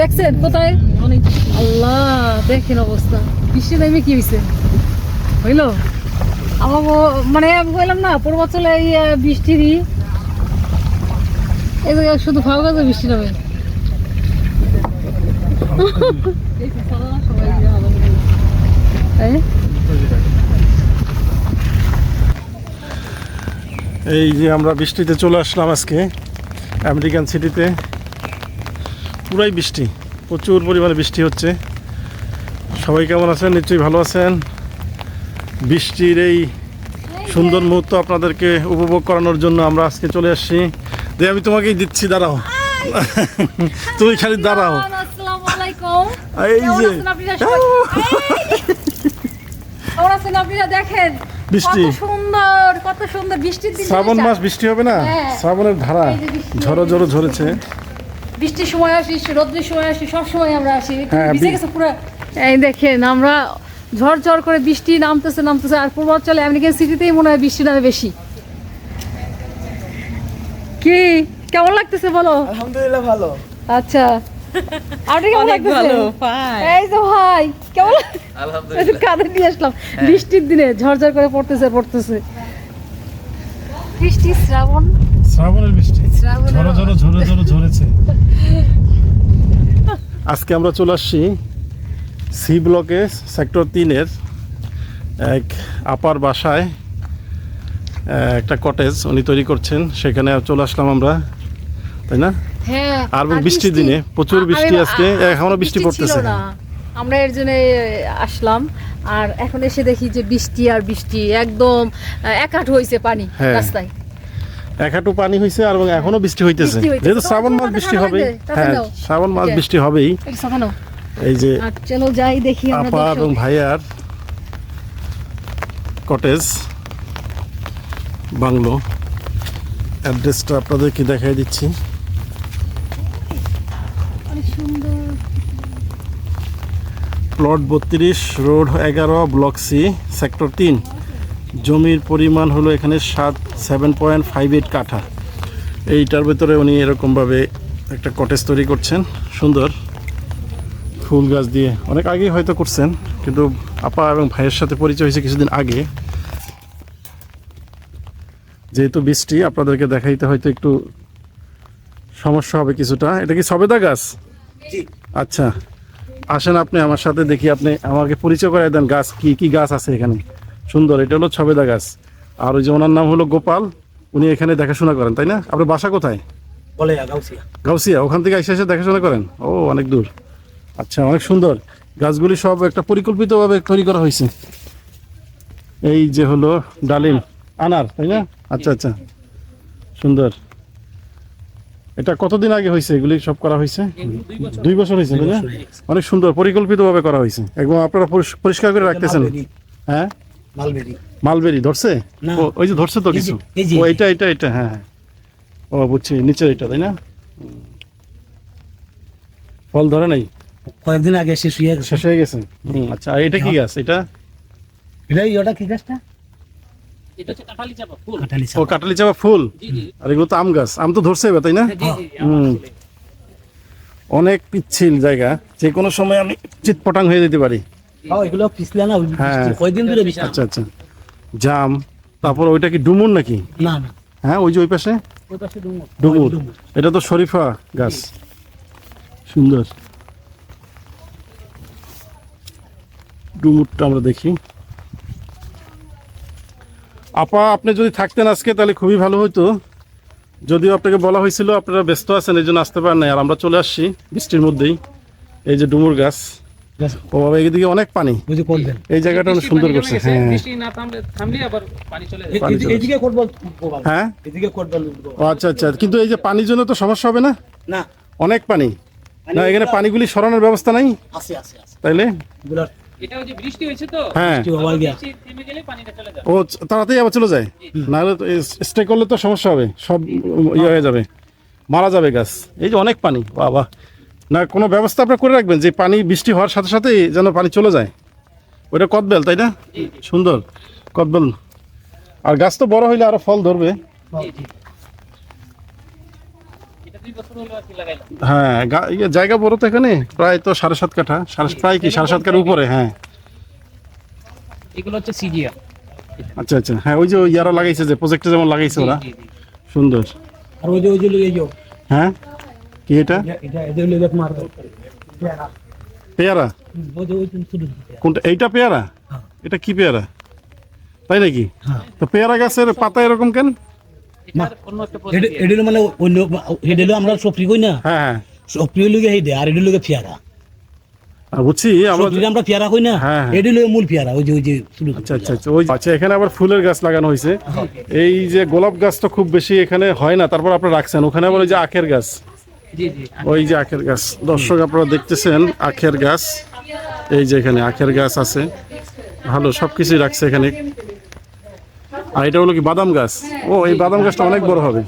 দেখছেন, কোথায়? আল্লাহ, দেখেন অবস্থা। বৃষ্টি নেমে কি হয়েছে হইল? আমার মানে বললাম না পূর্বাঞ্চলে এই বৃষ্টিরই। এই শুধু ফাও গাছে বৃষ্টি নামে। এই? এই যে আমরা বৃষ্টিতে চলে আসলাম আজকে, আমেরিকান সিটিতে। পুরাই বৃষ্টি প্রচুর পরিমাণে বৃষ্টি হচ্ছে। সবাই কেমন আছেন? নিশ্চয়ই ভালো আছেন। বৃষ্টির এই সুন্দর মুহূর্ত আপনাদেরকে উপভোগ করানোর জন্য আমরা আজকে চলে আসছি। যে আমি তোমাকেই দিচ্ছি দাঁড়াও। তুমি খালি দাঁড়াও। এই যে। দেখেন বৃষ্টি। সুন্দর কত সুন্দর বৃষ্টির শ্রাবণ মাস বৃষ্টি হবে না? হ্যাঁ। শ্রাবণের ধারা ঝড়ো ঝড়ো ঝরেছে। বৃষ্টির সময় আসি রোদ্রের সময় আসি সব সময় আমরা আসি। হ্যাঁ, ভিজে গেছে পুরো। এই দেখেন আমরা ঝড় ঝড় করে বৃষ্টি নামতেছে নামতেছে আর পূর্বাঞ্চলে আমেরিকান সিটিতেই মনে হয় বৃষ্টি নামে বেশি। কি? কেমন লাগতেছে বলো? আলহামদুলিল্লাহ ভালো। আচ্ছা। আপনি কেমন লাগতেছে? এই তো ভাই কেমন আলহামদুলিল্লাহ। কাঁধে নিয়ে আসলাম। বৃষ্টির দিনে ঝরঝর করে পড়তেছে পড়তেছে। বৃষ্টি শ্রাবণ। শ্রাবণের বৃষ্টি। ঝড়ো ঝড়ো ঝড়ো ঝড়ো ঝরেছে। আজকে আমরা চলে আসছি সি ব্লকে সেক্টর তিনের এক আপার বাসায় একটা কটেজ উনি তৈরি করছেন। সেখানে চলে আসলাম আমরা তাই না? হ্যাঁ আর বৃষ্টির দিনে প্রচুর বৃষ্টি আজকে। এখনও বৃষ্টি পড়তেছে। আমরা এর জন্য আসলাম। আর এখন এসে দেখি যে বৃষ্টি আর বৃষ্টি একদম একাঠ হয়েছে পানি হ্যাঁ। রাস্তায়। এক হাঁটু পানি হয়েছে আর এখনও বৃষ্টি হইতেছে। যেহেতু শ্রাবণ মাস বৃষ্টি হবেই। হ্যাঁ শ্রাবণ মাস বৃষ্টি হবেই। এই যে চলো যাই দেখি আপা এবং ভাইয়ার কটেজ বাংলো। অ্যাড্রেসটা আপনাদেরকে দেখাই দিচ্ছি। প্লট বত্রিশ রোড এগারো ব্লক সি সেক্টর তিন। জমির পরিমাণ হলো এখানে সাত সেভেন পয়েন্ট ফাইভ এইট কাঠা। এইটার ভেতরে উনি এরকমভাবে একটা কটেজ তৈরি করছেন। সুন্দর। ফুল গাছ দিয়ে। অনেক আগেই হয়তো করছেন কিন্তু আপা এবং ভাইয়ের সাথে পরিচয় হয়েছে কিছুদিন আগে। যেহেতু বৃষ্টি আপনাদেরকে দেখাইতে হয়তো একটু সমস্যা হবে কিছুটা। এটা কি সবেদা গাছ? আচ্ছা। আসেন আপনি আমার সাথে দেখি আপনি আমাকে পরিচয় করে দেন গাছ কি কি গাছ আছে এখানে? সুন্দর এটা হলো ছবেদা গাছ। আর ওই যে ওনার নাম হলো গোপাল উনি এখানে দেখাশোনা করেন তাই না? আপনার বাসা কোথায়? গাউসিয়া ওখান থেকে এসে এসে দেখাশোনা করেন? ও অনেক দূর। আচ্ছা অনেক সুন্দর। গাছগুলি সব একটা পরিকল্পিতভাবে তৈরি করা হয়েছে। এই যে হলো ডালিম আনার তাই না? আচ্ছা আচ্ছা। সুন্দর। এটা কতদিন আগে হয়েছে? এগুলি সব করা হয়েছে? দুই বছর হয়েছে তাই না? অনেক সুন্দর পরিকল্পিতভাবে করা হয়েছে। একদম আপনারা পরিষ- পরিষ্কার করে রাখতেছেন। হ্যাঁ? মালবেরি। মালবেরি ধরছে? ওই যে ধরছে তো কিছু? ও এটা এটা এটা হ্যাঁ হ্যাঁ। ও বুঝছি নিচের এটা তাই না? ফল ধরে নাই? কয়েকদিন আগে শেষ হয়ে গেছে। শেষ হয়ে গেছে? আচ্ছা এটা কি গাছ এটা? এটাই ওটা কি গাছটা? কাঁঠালি চাপা ফুল। ও কাটালি চাপা ফুল? জি জি। আর এগুলো তো আম গাছ। আম তো ধরছে এবার তাই না? জি জি অনেক পিচ্ছিল জায়গা। যে কোনো সময় আমি চিৎপটাং হয়ে যেতে পারি। এগুলো পিছলে না হ্যাঁ। কয়দিন ধরে আচ্ছা আচ্ছা। জাম। তারপর ওইটা কি ডুমুর নাকি? না না। হ্যাঁ ওই যে ওই পাশে? ওই পাশে ডুমুর। এটা তো শরীফা গাছ। সুন্দর। ডুমুরটা আমরা দেখি। আপা আপনি যদি থাকতেন আজকে তাহলে খুবই ভালো হতো যদিও আপনাকে বলা হয়েছিল আপনারা ব্যস্ত আছেন এই জন্য আসতে পারেন নাই। আর আমরা চলে আসছি বৃষ্টির মধ্যেই। এই যে ডুমুর গাছ। ও বাবা এদিকে অনেক পানি। করবেন এই জায়গাটা অনেক সুন্দর করছে হ্যাঁ। বৃষ্টি না থামলে থামলে আবার পানি চলে যায় এদিকে- চলে এদিকে করব বাবা। হ্যাঁ? এদিকে আচ্ছা আচ্ছা। কিন্তু এই যে পানির জন্য তো সমস্যা হবে না? না। অনেক পানি। না এখানে পানিগুলি সরানোর ব্যবস্থা নাই? আছে আছে আছে। তাইলে? এগুলার যে বৃষ্টি হয়েছে তো হ্যাঁ। বৃষ্টি হওয়ার গিয়া। বৃষ্টি থেমে গেলে পানিটা চলে যায় ও তাড়াতাড়ি আবার চলে যায়? নাহলে স্টে করলে তো সমস্যা হবে। সব ইয়ে হয়ে যাবে। মারা যাবে গাছ। এই যে অনেক পানি। বাবা। না কোনো ব্যবস্থা আপনার করে রাখবেন যে পানি বৃষ্টি হওয়ার সাথে সাথেই যেন পানি চলে যায়? ওইটা কদবেল তাই না? সুন্দর কদবেল। আর গাছ তো বড় হইলে আরও ফল ধরবে। হ্যাঁ গা- ইয়ে জায়গা বড় তো এখানে প্রায় তো সাড়ে সাত কাঠা। সাড়ে প্রায় কি? সাড়ে সাত কাঠার উপরে হ্যাঁ। এগুলো হচ্ছে সিজিয়া আচ্ছা আচ্ছা। হ্যাঁ ওই যে ওই ইয়ারা লাগাইছে যে প্রজেক্টে যেমন লাগাইছে ওরা। সুন্দর। আর ওই যে ওই যে। হ্যাঁ? কি এটা? পেয়ারা। কোনটা? এইটা পেয়ারা? হ্যাঁ। এটা কি পেয়ারা? তাই নাকি? হ্যাঁ। তো পেয়ারা গাছের পাতা এরকম কেন? অন্য মানে অন্য এটা আমরা সফরি কই না? হ্যাঁ হেডে আর পেয়ারা। বুঝছি আমরা আমরা পেয়ারা কই না। মূল পেয়ারা ওই যে ওই যে আচ্ছা আচ্ছা আচ্ছা ওই আচ্ছা এখানে আবার ফুলের গাছ লাগানো হয়েছে এই যে গোলাপ গাছটা খুব বেশি এখানে হয় না তারপর আপনারা রাখছেন ওখানে আবার ওই যে আখের গাছ। ওই যে আখের গাছ। দর্শক আপনারা দেখতেছেন আখের গাছ। এই যে এখানে আখের গাছ আছে। ভালো সব কিছুই রাখছে এখানে। আর এটা হলো কি বাদাম গাছ? ও এই বাদাম গাছটা অনেক বড় হবে।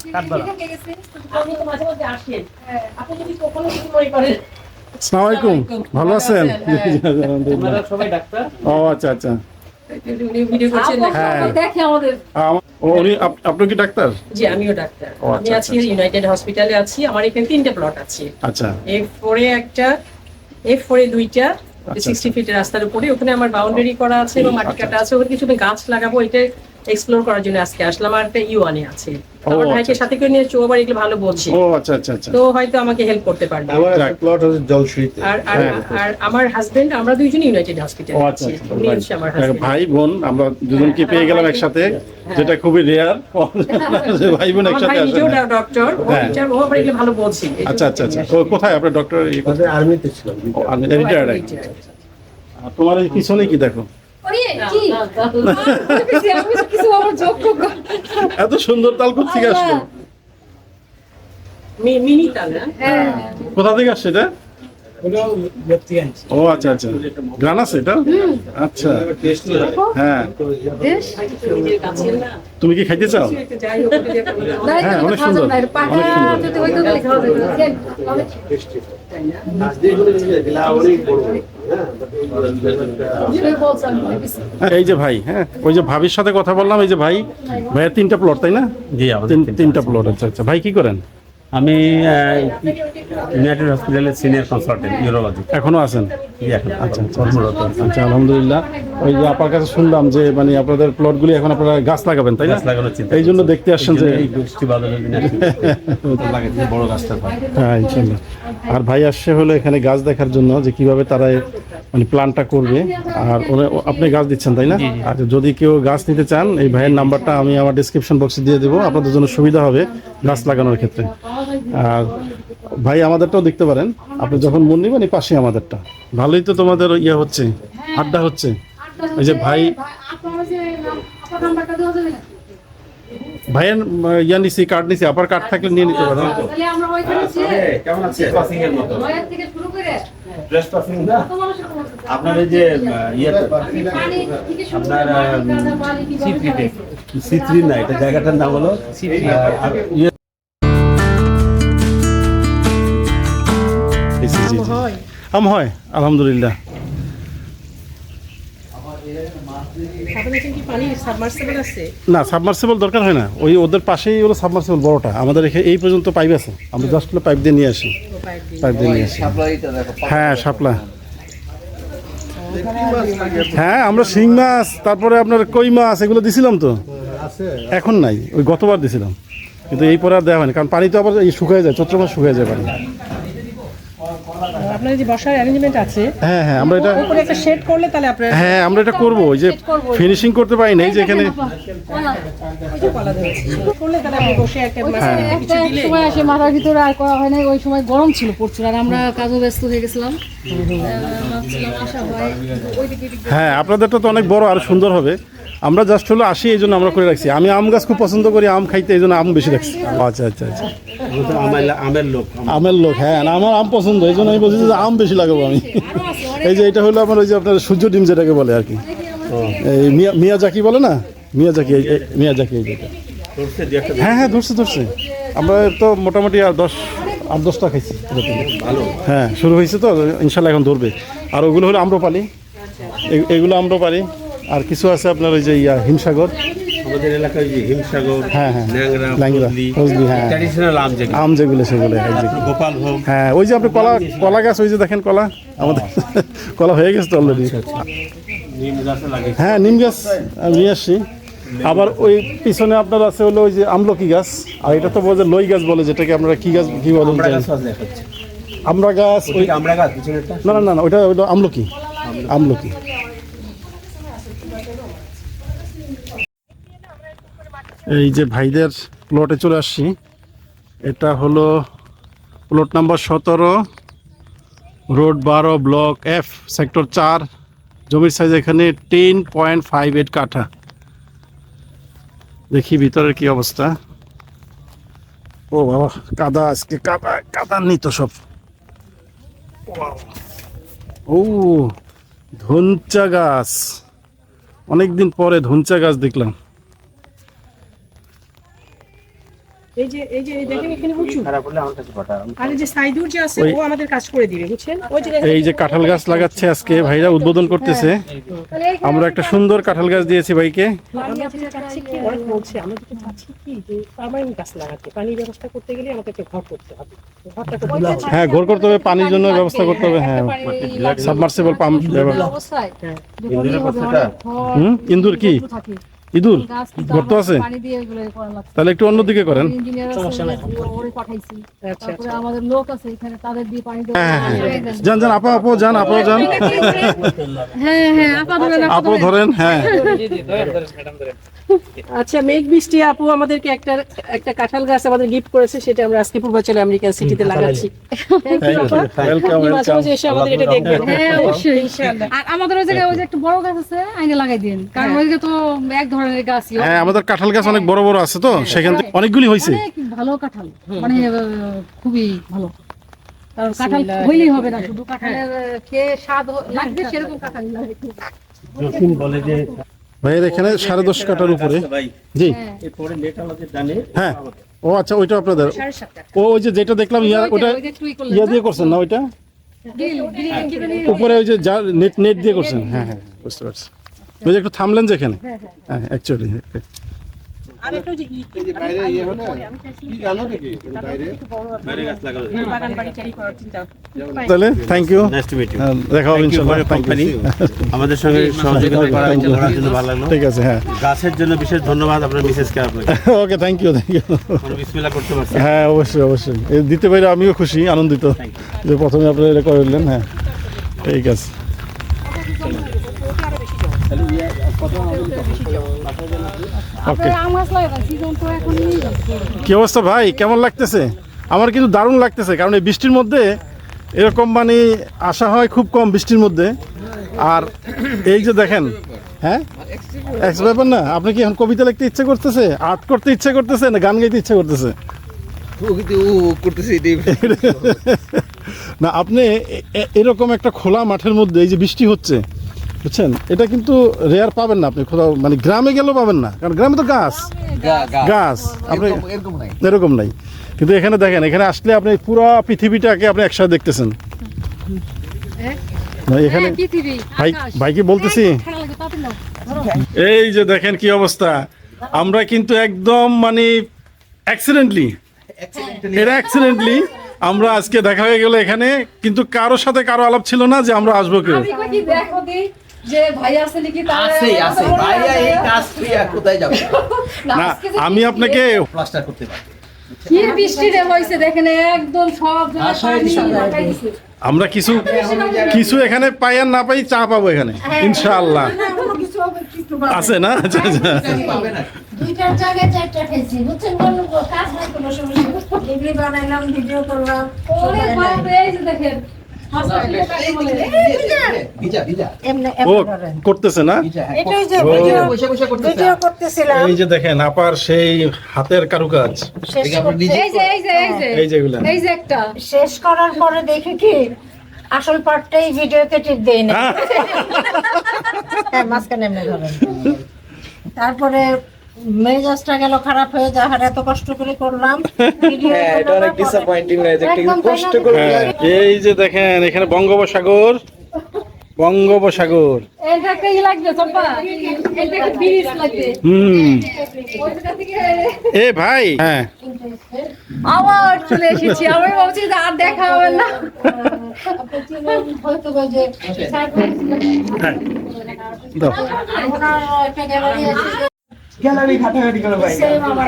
আসসালামু আলাইকুম ভালো আছেন? আপনারা সবাই ডাক্তার? ও আচ্ছা আচ্ছা। হ্যাঁ। উনি আপনি কি ডাক্তার? জি আমিও ডাক্তার। আমি আচ্ছা, আছি ইউনাইটেড হসপিটালে আছি আমার এখানে তিনটে প্লট আছে। আচ্ছা। এফ ফোরে একটা এফ ফোরে দুইটা আচ্ছা, সিক্সটি ফিটের রাস্তার উপরে ওখানে আমার বাউন্ডারি করা আছে এবং মাটি কাটা আছে ওখানে কিছু আমি গাছ লাগাবো এটা এক্সপ্লোর করার জন্য আজকে আসলাম আর একটা ইউয়ানে আছে। আমার ও, ভাইকে আচ্ছা। সাথে করে নিয়ে চো আবার এগুলো ভালো বলছে। ও আচ্ছা আচ্ছা আচ্ছা। তো হয়তো আমাকে হেল্প করতে পারবে। আমার একটা প্লট হচ্ছে জলসুইতে আর আর আর আমার হাজবেন্ড আমরা দুইজন ইউনাইটেড হসপিটালে আছি। উনি হচ্ছে আমার ভাই। হাজবেন্ড ভাই বোন আমরা দুজনকে পেয়ে গেলাম একসাথে যেটা খুবই রেয়ার ভাই বোন একসাথে আসে ডক্টর ও হ্যাঁ। ও আবার এগুলো ভালো বলছে। আচ্ছা আচ্ছা আচ্ছা। ও কোথায়? আপনার ডক্টর আমাদের আর্মিতে ছিলাম। রিটায়ার্ড তোমার এই পিছনে কি দেখো? কি? কিছু আমার যোগ টোগ এত সুন্দর তাল থেকে আসলো। মিনি তাল হ্যাঁ কোথা থেকে আসছে এটা? ও আচ্ছা আচ্ছা। গ্রান আছে এটা? আচ্ছা। হ্যাঁ। তুমি কি খাইতে চাও? হ্যাঁ, অনেক সুন্দর, পাকা অনেক সুন্দর। এই যে ভাই হ্যাঁ ওই যে ভাবির সাথে কথা বললাম এই যে ভাই ভাইয়ের তিনটা প্লট তাই না? জি তিন- তিনটা তিনটা প্লট আচ্ছা আচ্ছা। ভাই কি করেন? আমি ইউনাইটেড হসপিটালের সিনিয়র কনসালটেন্ট ইউরোলজি এখনও আছেন? আচ্ছা কর্মরত আচ্ছা। আলহামদুলিল্লাহ। ওই যে আপনার কাছে শুনলাম যে মানে আপনাদের প্লটগুলি এখন আপনারা গাছ লাগাবেন তাই গাছ লাগানোর চিন্তা এই জন্য দেখতে আসছেন যে বড় গাছটা হ্যাঁ। ইনশাল্লাহ। আর ভাই আসছে হলো এখানে গাছ দেখার জন্য যে কীভাবে তারা মানে প্ল্যানটা করবে। আর আপনি গাছ দিচ্ছেন তাই না? আচ্ছা যদি কেউ গাছ নিতে চান এই ভাইয়ের নাম্বারটা আমি আমার ডিসক্রিপশন বক্সে দিয়ে দেবো। আপনাদের জন্য সুবিধা হবে গাছ লাগানোর ক্ষেত্রে। ভাই আমাদেরটাও দেখতে পারেন আপনি যখন মন নেবেন এই পাশে আমাদেরটা ভালোই তো তোমাদের ইয়ে হচ্ছে আড্ডা হচ্ছে এই যে ভাই? ভাইয়ের ইয়া নিছি কার্ড নিছি আবার কার্ড থাকলে নিয়ে নিতে পারেন তাহলে আমরা ওইখানে যেয়ে কেমন আছে পাসিং এর মতো থেকে শুরু করে ড্রেস পাসিং না কত মানুষের খবর আছে? আপনার এই যে ইয়ে আপনার? সি থ্রি না এটা জায়গাটার নাম হলো আম হয় আলহামদুলিল্লাহ। না সাবমার্সিবল দরকার হয় না। ওই ওদের পাশেই হলো সাবমার্সিবল বড়টা। আমাদের এখানে এই পর্যন্ত পাইপ আছে। আমরা জাস্ট হলো পাইপ দিয়ে নিয়ে আসি। পাইপ দিয়ে নিয়ে আসি। হ্যাঁ শাপলা। হ্যাঁ আমরা শিং মাছ তারপরে আপনার কই মাছ এগুলো দিছিলাম তো। এখন নাই। ওই গতবার দিছিলাম। কিন্তু এই পরে আর দেওয়া হয়নি। কারণ পানি তো আবার শুকায় যায় চৈত্র মাস শুকায় যায় পানি। আপনার যে বসার অ্যারেঞ্জমেন্ট আছে হ্যাঁ হ্যাঁ আমরা এটা উপরে একটা শেড করলে তাহলে আপনার হ্যাঁ আমরা এটা করব ওই যে ফিনিশিং করতে পারি না এই যে এখানে করলে তাহলে আপনি বসে একটা হ্যাঁ। একটা সময় আসে মাথার ভিতরে আর করা হয় না ওই সময় গরম ছিল প্রচুর আর আমরা কাজও ব্যস্ত হয়ে গেছিলাম। হয়। হ্যাঁ আপনাদেরটা তো অনেক বড় আর সুন্দর হবে। আমরা জাস্ট হলো আসি এই জন্য আমরা করে রাখছি। আমি আম গাছ খুব পছন্দ করি আম খাইতে এই জন্য আম বেশি রাখছি। আচ্ছা আচ্ছা আচ্ছা। আমের লোক আমের লোক। হ্যাঁ না আমার আম পছন্দ এই জন্য আমি বলছি যে আম বেশি লাগাবো আমি। এই যে এটা হলো আমার ওই যে আপনার সূর্য ডিম যেটাকে বলে আর কি। এই মিয়া মিয়া জাকি বলে না? মিয়া জাকি এই- মিয়াজাকি এই যেটা হ্যাঁ হ্যাঁ ধরছে ধরছে। আমরা তো মোটামুটি আর দশ আট দশটা খাইছি। ভালো। হ্যাঁ শুরু হয়েছে তো ইনশাল্লাহ এখন ধরবে। আর ওগুলো হলো আম্রপালি। এগুলো আম্রপালি। আর কিছু আছে আপনার ওই যে ইয়া হিমসাগর? আমাদের এলাকায় যে হিমসাগর হ্যাঁ, হ্যাঁ। ফজলি হ্যাঁ। ট্র্যাডিশনাল আম যেগুলো। আম যেগুলো সেগুলো গোপাল ভোগ। হ্যাঁ ওই যে আপনি কলা কলা গাছ ওই যে দেখেন কলা? আমাদের কলা হয়ে গেছে তো অলরেডি নিম গাছে লাগে হ্যাঁ নিম গাছ আমি নিয়ে আসছি। আবার ওই পিছনে আপনার আছে হলো ওই যে আমলকি গাছ। আর এটা তো বলে যে লই গাছ বলে যেটাকে আমরা কি গাছ কি বলেন আমরা গাছ ওই আমরা গাছ না না না ওইটা ওইটা আমলকি। আমলকি। এই যে ভাইদের প্লটে চলে আসছি। এটা হলো প্লট নাম্বার সতেরো রোড বারো ব্লক এফ সেক্টর চার। জমির সাইজ এখানে টেন পয়েন্ট ফাইভ এইট কাঠা। দেখি ভিতরের কি অবস্থা। ও বাবা, কাদা আজকে, কাদা কাদা নিত সব। ও, ধনচা গাছ। অনেকদিন পরে ধনচা গাছ দেখলাম। এই যে এই যে দেখেন এখানে উঁচু খারাপ হলে আমার কাছে পাঠা আর যে সাইদুর যে আছে ও আমাদের কাজ করে দিবে বুঝছেন? ওই যে এই যে কাঁঠাল গাছ লাগাচ্ছে আজকে ভাইরা উদ্বোধন করতেছে। আমরা একটা সুন্দর কাঁঠাল গাছ দিয়েছি ভাইকে। আমরা যেটা চাচ্ছি কি অনেক বলছে আমরা যেটা চাচ্ছি কি যে পার্মানেন্ট গাছ লাগাতে পানির ব্যবস্থা করতে গেলে আমাদেরকে ঘর করতে হবে। ঘরটা করতে হবে হ্যাঁ ঘর করতে হবে পানির জন্য ব্যবস্থা করতে হবে হ্যাঁ। সাবমার্সিবল পাম্প হুম? ইন্দুর কি? ইঁদুর? ঘর তো আছে? পানি দিয়ে এগুলো করা লাগছে। তাহলে একটু অন্যদিকে করেন। আচ্ছা তারপরে আমাদের লোক আছে এখানে তাদের দিয়ে পানি দেওয়া হ্যাঁ হ্যাঁ যান যান আপা আপু যান আপা যান। হ্যাঁ হ্যাঁ আপু ধরেন হ্যাঁ। আচ্ছা মেঘ বৃষ্টি আপু আমাদেরকে একটা একটা কাঁঠাল গাছ আমাদের গিফট করেছে সেটা আমরা আজকে পূর্বাচলে আমেরিকান সিটিতে লাগাচ্ছি। আমাদের এটা দেখবেন। হ্যাঁ অবশ্যই ইনশাআল্লাহ। আর আমাদের ওই জায়গায় ওই যে একটা বড় গাছ আছে আইনে লাগাই দিন কারণ ওই তো এক ধরনের গাছই। হ্যাঁ আমাদের কাঁঠাল গাছ অনেক বড় বড় আছে তো সেখান থেকে অনেকগুলি হয়েছে। ভালো কাঁঠাল। মানে খুবই ভালো। কারণ কাঁঠাল হইলেই হবে না শুধু কাঁঠালের খেয়ে স্বাদ লাগবে সেরকম কাঁঠাল। লাগে জসিম বলে যে ভাইয়ের এখানে সাড়ে দশ কাটার উপরে। জি। জানে হ্যাঁ। ও আচ্ছা ওইটা আপনাদের। ও ওই যে যেটা দেখলাম ইয়া ওটা ইয়া দিয়ে করছেন না ওইটা? জানি? উপরে ওই যে যা নেট নেট দিয়ে করছেন। হ্যাঁ হ্যাঁ বুঝতে পারছি। ওই যে একটু থামলেন যেখানে হ্যাঁ অ্যাকচুয়ালি তাহলে থ্যাংক ইউ দেখা হবে কোম্পানি আমাদের সঙ্গে সহযোগিতা করার জন্য ভালো লাগল। ঠিক আছে হ্যাঁ। গাছের জন্য বিশেষ ধন্যবাদ আপনার মিসেসকে আপনাকে। Okay thank you thank you বিসমিল্লাহ করতে পারছি হ্যাঁ অবশ্যই অবশ্যই। দিতে পেরে আমিও খুশি আনন্দিত। যে প্রথমে আপনারা এটা করলেন হ্যাঁ। ঠিক আছে। কি অবস্থা ভাই? কেমন লাগতেছে? আমার কিন্তু দারুণ লাগতেছে কারণ এই বৃষ্টির মধ্যে এরকম মানে আসা হয় খুব কম বৃষ্টির মধ্যে। আর এই যে দেখেন হ্যাঁ? এক্স ব্যাপার না আপনি কি এখন কবিতা লিখতে ইচ্ছে করতেছে? আর্ট করতে ইচ্ছে করতেছে না গান গাইতে ইচ্ছে করতেছে? না আপনি এরকম একটা খোলা মাঠের মধ্যে এই যে বৃষ্টি হচ্ছে বুঝছেন? এটা কিন্তু রেয়ার পাবেন না আপনি কোথাও মানে গ্রামে গেলেও পাবেন না। কারণ গ্রামে তো গাছ। গাছ। আপনি এরকম নাই। কিন্তু এখানে দেখেন এখানে আসলে আপনি পুরো পৃথিবীটাকে আপনি একসাথে দেখতেছেন। না, এখানে হ্যাঁ, পৃথিবী, ভাই আকাশ। ভাইকে বলতেছি। ধরো। এই যে দেখেন কি অবস্থা। আমরা কিন্তু একদম মানে অ্যাক্সিডেন্টলি এটা অ্যাক্সিডেন্টলি আমরা আজকে দেখা হয়ে গেল এখানে। কিন্তু কারোর সাথে কারও আলাপ ছিল না যে আমরা আসব কেউ। কি যে ভাই আছে নাকি আছে আছে ভাইয়া এই কাজ তুইয়া কোথায় যাবে? না আমি আপনাকে প্লাস্টার করতে পারবে কি বৃষ্টি রে হইছে দেখেন একদম সব জায়গায় পানি লাগাই দিছে। আমরা কিছু কিছু এখানে পাই আর না পাই চা পাবো এখানে ইনশাআল্লাহ। আছে না? আচ্ছা আচ্ছা। দুইটার জায়গায় চারটা খাইছি বুঝছেন? গো, কাজ নাই কোনো সমস্যা ডিগ্রি বানাইলাম ভিডিও করলাম ওরে বাপ রে, দেখেন। করতেছে না? হ্যাঁ, এই যে দেখেন আপার সেই হাতের কারুকাজ। শেষ এটা আপনার করতে- নিজে এই যে এই যে এই যে। এই যেগুলা এই যে একটা। শেষ করার পরে দেখি কি আসল পার্টটাই ভিডিওতে টিপ দেই না হ্যাঁ মাঝখানে এমনি ধরেন। তারপরে মেজাজটা গেল খারাপ হয়ে যা এত কষ্ট করে করলাম। ভিডিও এটা অনেক ডিসঅ্যাপয়েন্টিং হয়েছে কষ্ট করে হ্যাঁ, এই যে দেখেন এখানে বঙ্গোপসাগর। বঙ্গোপসাগর। হুম। এ ভাই হ্যাঁ। আবার চলে এসেছি। আমি ভাবছি আর দেখা হবে না। হয়তো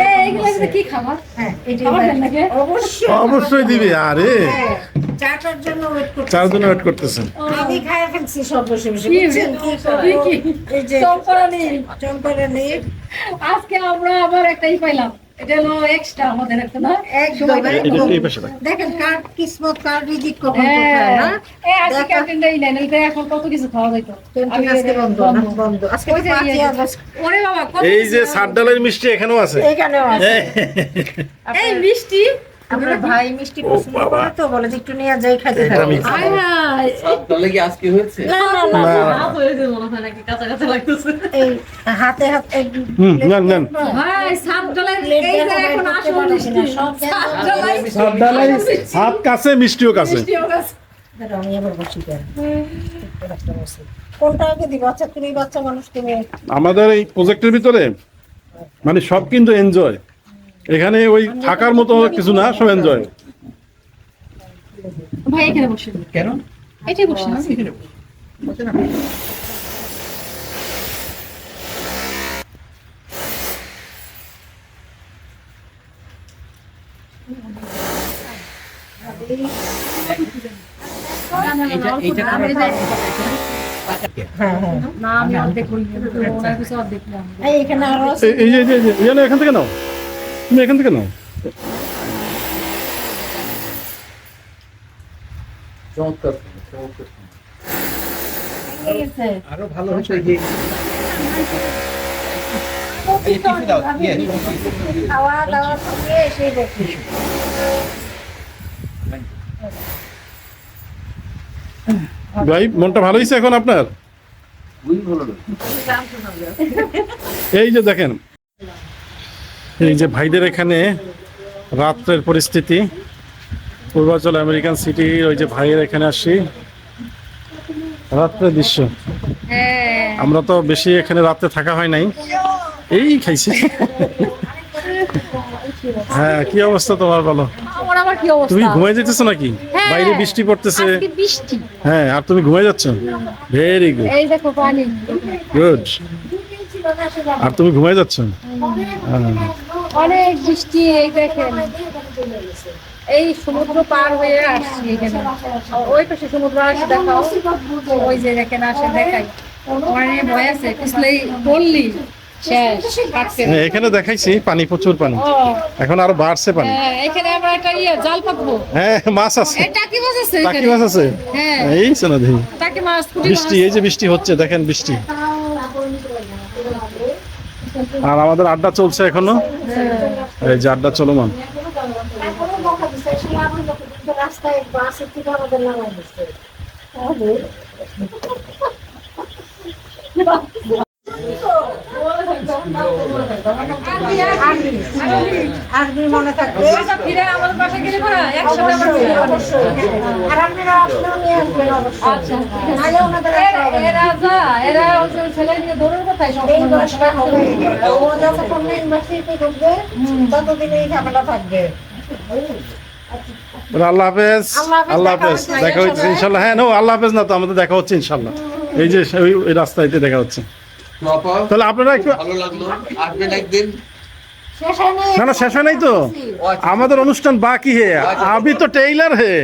হ্যাঁ গ্যালারি কি খাবার? হ্যাঁ? অবশ্যই। অবশ্যই দিবে আরে। চার চাটার জন্য ওয়েট করতেছেন। আমি খাই ফেলছি সব বসে বসে। কি? এই যে চম্পারানি। চম্পারানি। আজকে আমরা আবার একটাই পাইলাম। এটা হলো এক্সট্রা আমাদের একটা না? একদম সবাই এটা একদম। এই দেখেন কার কিসমত কার রিজিক কখন হ্যাঁ কোথায় না? এই আজকে ক্যান্টিনটাই নেই নাহলে এখন কত কিছু খাওয়া যেত আজকে বন্ধ না বন্ধ। আজকে যে পাঁচই ইয়ে- আগস্ট ওরে বাবা এই যে সাত ডালের মিষ্টি এখানেও আছে। এখানেও আছে। এই মিষ্টি আপনার ভাই মিষ্টি পছন্দ করে তো বলে যে একটু নিয়ে যাই খাইতে থাকি আমি হায়। তাহলে কি আজকে হয়েছে? না না না না। হাত হয়েছে মনে হয় নাকি কাঁচা কাঁচা লাগতেছে। এই হাতে হাতে হুম নেন নেন। ভাই সাত ডলার এই যে এখন আসল মিষ্টি। সব দেখো। সাত ডলার সাত হাত কাছে মিষ্টিও কাছে। মিষ্টিও আছে। আমি আবার বসি কেন? একটা বসি। কোনটা আগে দিব? আচ্ছা তুমি বাচ্চা মানুষ তুমি আমাদের এই প্রজেক্টের ভিতরে মানে সব কিন্তু এনজয় এখানে ওই থাকার মতো কিছু না সব এনজয় ভাই এখানে বসে কেন? এটাই বসে। না। এটা এটা না আমি অর্ধেক করি। ওনার কিছু অর্ধেক না এই এখানে আরও আছে। এই এই যে এই যে- এই যে, নাও, এখান থেকে নাও। তুমি এখান থেকে নাও। চমৎকার। আরও ভালো হচ্ছে যে এই টিপি দাও খাওয়া দাওয়া থেকে এসে দেখি ভাই মনটা ভালো হয়েছে এখন আপনার? এই যে দেখেন এই যে ভাইদের এখানে রাত্রের পরিস্থিতি পূর্বাচল আমেরিকান সিটি ওই যে ভাইয়ের এখানে আসি। রাত্রের দৃশ্য। হ্যাঁ। আমরা তো বেশি এখানে রাত্রে থাকা হয় নাই। এই খাইছি। হ্যাঁ কি অবস্থা তোমার বলো? তুমি ঘুমাই যেতেছো নাকি? হ্যাঁ। বাইরে বৃষ্টি পড়তেছে। হ্যাঁ আর তুমি ঘুমাই যাচ্ছ? ভেরি গুড গুড আর তুমি ঘুমাই যাচ্ছ? হ্যাঁ। অনেক বৃষ্টি এই দেখেন। এই সমুদ্র পার হয়ে আসছি এখানে। ওই পাশে সমুদ্র আসে দেখাও। ওই যে দেখেন আসে দেখাই। মানে ভয় আছে পিছলেই হ্যাঁ, এখানে দেখাইছি পানি প্রচুর পানি। এখন আরও বাড়ছে পানি। হ্যাঁ এখানে আমরা একটা ইয়ে জাল পাতবো হ্যাঁ মাছ আছে। টাকি মাছ আছে টাকি মাছ আছে। হ্যাঁ। এই শোনা দেখি। টাকি মাছ বৃষ্টি এই যে বৃষ্টি হচ্ছে দেখেন বৃষ্টি। আর আমাদের আড্ডা চলছে এখনও? এই যে আড্ডা চলমান বাসের থেকে আমাদের নামাই দিচ্ছে আল্লাহ হাফেজ আল্লাহ হাফেজ, দেখা হচ্ছে। ইনশাল্লাহ হ্যাঁ আল্লাহ হাফেজ না তো আমাদের দেখা হচ্ছে ইনশাল্লাহ এই যে ওই রাস্তাতে দেখা হচ্ছে। তাহলে আপনারা একটু ভালো লাগল। আসবেন একদিন। না না শেষ নাই তো। আমাদের অনুষ্ঠান বাকি হে। আমি তো টেইলার হে।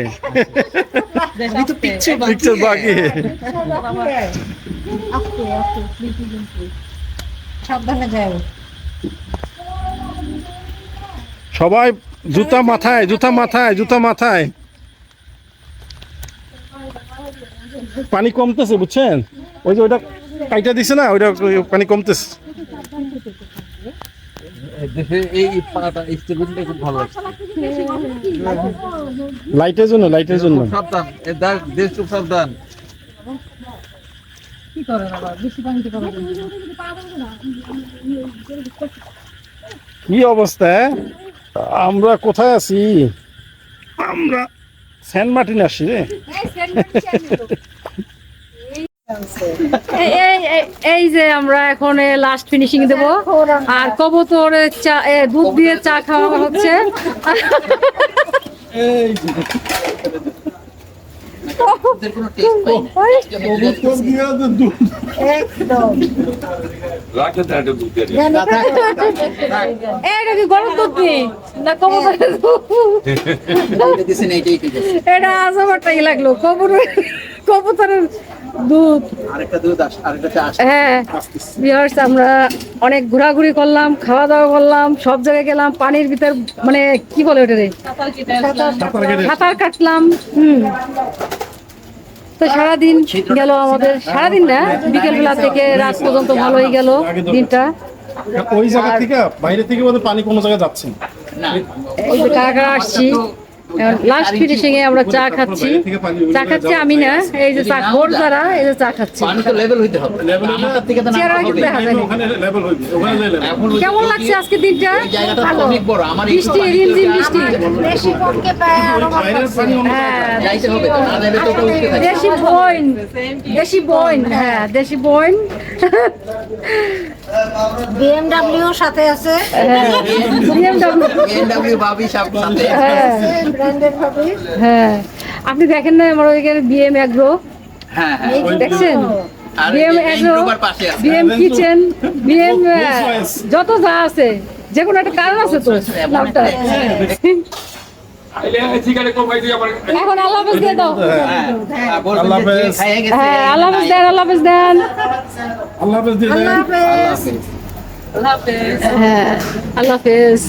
পিকচার বাকি হে। সবাই জুতা মাথায় জুতা মাথায় জুতা মাথায়। পানি কমতেছে বুঝছেন? ওই যে ওইটা কাইটা দিছে না ওইটা পানি কমতেছে। লাইটের জন্য লাইটের জন্য। খুব সাবধান এ দেশ দেশ খুব সাবধান। কি বেশি পানিতে অবস্থা? আমরা কোথায় আছি? আমরা সেন্ট মার্টিন আসি রে। এই এই এই- এই- এই যে আমরা এখন লাস্ট ফিনিশিং দেব। আর কবুতরের চা দুধ দিয়ে চা খাওয়া হচ্ছে। ওদের কোনো টেস্ট পাই না। একদম। এটা কি গরম দুধ না কবুতরের আজবাটাই লাগল। কবুতরের কবুতরের দুধ। আরেকটা দুধ আরেকটা হ্যাঁ। ভিউয়ার্স আমরা অনেক ঘোরাঘুরি করলাম খাওয়া দাওয়া করলাম সব জায়গায় গেলাম পানির ভিতর মানে কি বলে ওটা রে? সাঁতার কাটলাম হুম। তো সারাদিন গেল আমাদের সারাদিন না বিকেল বেলা থেকে রাত পর্যন্ত ভালোই গেল দিনটা। ওই জায়গা থেকে বাইরে থেকে পানি কোনো জায়গায় যাচ্ছে না। এই যে কারা কারা আসছি? লাস্ট ফিনিশিং এ আমরা চা খাচ্ছি। চা খাচ্ছি আমি না এই যে চা খোর যারা এই যে চা খাচ্ছি। কেমন লাগছে আজকে দিনটা? এই জায়গাটা তো অনেক বড় আমার বৃষ্টি রিমঝিম বৃষ্টি। হ্যাঁ দেশি বইন দেশি বইন হ্যাঁ দেশি বইন। বিএমডব্লিউ সাথে আছে। হ্যাঁ BMW ভাবি সাথে। হ্যাঁ। ব্র্যান্ডেড ভাবে। হ্যাঁ। আপনি দেখেন না আমার ওইখানে বিএম অ্যাগ্রো হ্যাঁ হ্যাঁ। দেখছেন? আর BM Rover BM kitchen BM. যত যা আছে যে কোনো একটা কারণ আছে তো নামটা। এখন আল্লাহ হাফেজ দিয়ে দাও হ্যাঁ, বলবেন আল্লাহ হাফেজ। হ্যাঁ আল্লাহ হাফেজ দেন আল্লাহ হাফেজ দেন আল্লাহ হাফেজ দিয়ে দেন। আল্লাহ আল্লাহ হাফেজ। হ্যাঁ আল্লাহ হাফেজ